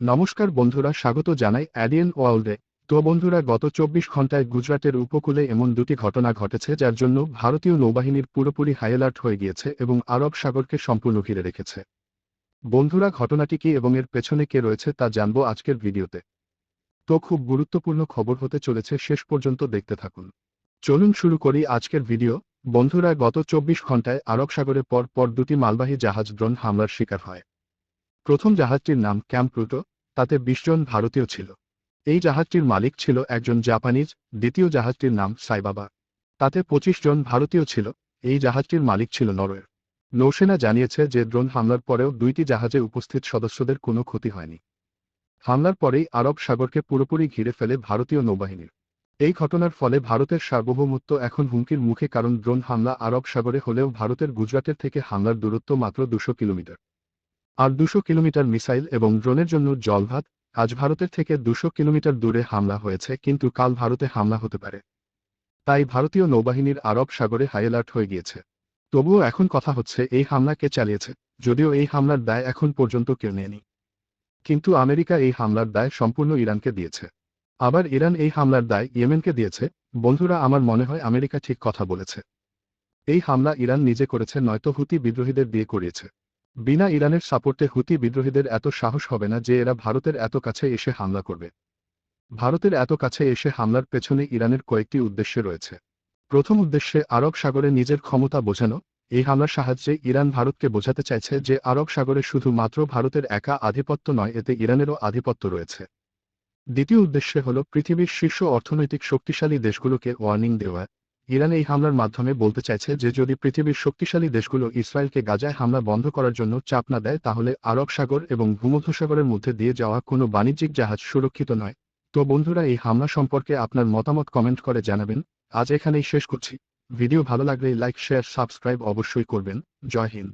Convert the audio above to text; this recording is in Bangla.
নমস্কার বন্ধুরা, স্বাগত জানাই অ্যাডিয়েন ওয়ার্ল্ডে তো বন্ধুরা, গত চব্বিশ ঘন্টায় গুজরাটের উপকূলে এমন দুটি ঘটনা ঘটেছে যার জন্য ভারতীয় নৌবাহিনীর পুরোপুরি হাই অ্যালার্ট হয়ে গিয়েছে এবং আরব সাগরকে সম্পূর্ণ ঘিরে রেখেছে। বন্ধুরা, ঘটনাটি কি এবং এর পেছনে কে রয়েছে তা জানব আজকের ভিডিওতে। তো খুব গুরুত্বপূর্ণ খবর হতে চলেছে, শেষ পর্যন্ত দেখতে থাকুন। চলুন শুরু করি আজকের ভিডিও। বন্ধুরা, গত চব্বিশ ঘন্টায় আরব সাগরে পর পর দুটি মালবাহী জাহাজ ড্রোন হামলার শিকার হয়। প্রথম জাহাজটির নাম ক্যাম্প প্লুটো তাতে বিশ জন ভারতীয় ছিল। এই জাহাজটির মালিক ছিল একজন জাপানিজ, দ্বিতীয় জাহাজটির নাম সাইবাবা। তাতে পঁচিশ জন ভারতীয় ছিল, এই জাহাজটির মালিক ছিল নরওয়ের। নৌসেনা জানিয়েছে যে ড্রোন হামলার পরেও দুইটি জাহাজে উপস্থিত সদস্যদের কোনো ক্ষতি হয়নি। হামলার পরেই আরব সাগরকে পুরোপুরি ঘিরে ফেলে ভারতীয় নৌবাহিনীর এই ঘটনার ফলে ভারতের সার্বভৌমত্ব এখন হুমকির মুখে, কারণ ড্রোন হামলা আরব সাগরে হলেও ভারতের গুজরাটের থেকে হামলার দূরত্ব মাত্র দুশো কিলোমিটার। আর দুশো কিলোমিটার মিসাইল এবং ড্রোনের জন্য জলভাত আজ ভারতের থেকে দুশো কিলোমিটার দূরে হামলা হয়েছে কিন্তু কাল ভারতে হামলা হতে পারে। তাই ভারতীয় নৌবাহিনীর আরব সাগরে হাই অ্যালার্ট হয়ে গিয়েছে। তবুও এখন কথা হচ্ছে, এই হামলা কে চালিয়েছে? যদিও এই হামলার দায় এখন পর্যন্ত কেউ নেয়নি। কিন্তু আমেরিকা এই হামলার দায় সম্পূর্ণ ইরানকে দিয়েছে। আবার ইরান এই হামলার দায় ইয়েমেনকে দিয়েছে। বন্ধুরা, আমার মনে হয় আমেরিকা ঠিক কথা বলেছে। এই হামলা ইরান নিজে করেছে, নয়তো হুতি বিদ্রোহীদের দিয়ে করিয়েছে। বিনা ইরানের সাপোর্টে হুতি বিদ্রোহীদের এত সাহস হবে না যে এরা ভারতের এত কাছে এসে হামলা করবে। ভারতের এত কাছে এসে হামলার পেছনে ইরানের কয়েকটি উদ্দেশ্য রয়েছে। প্রথম উদ্দেশ্যে আরব সাগরে নিজের ক্ষমতা বোঝানো। এই হামলার সাহায্যে ইরান ভারতকে বোঝাতে চাইছে যে আরব সাগরে শুধুমাত্র ভারতের একা আধিপত্য নয়, এতে ইরানেরও আধিপত্য রয়েছে। দ্বিতীয় উদ্দেশ্যে হল পৃথিবীর শীর্ষ অর্থনৈতিক শক্তিশালী দেশগুলোকে ওয়ার্নিং দেওয়া। ইরান এই হামলার মাধ্যমে বলতে চাইছে যে যদি পৃথিবীর শক্তিশালী দেশগুলো ইসরায়েলকে গাজায় হামলা বন্ধ করার জন্য চাপ না দেয়, তাহলে আরব সাগর এবং ভূমধ্যসাগরের মধ্যে দিয়ে যাওয়া কোনো বাণিজ্যিক জাহাজ সুরক্ষিত নয়। তো বন্ধুরা, এই হামলা সম্পর্কে আপনার মতামত কমেন্ট করে জানাবেন। আজ এখানেই শেষ করছি। ভিডিও ভালো লাগলে লাইক, শেয়ার, সাবস্ক্রাইব অবশ্যই করবেন। জয় হিন্দ।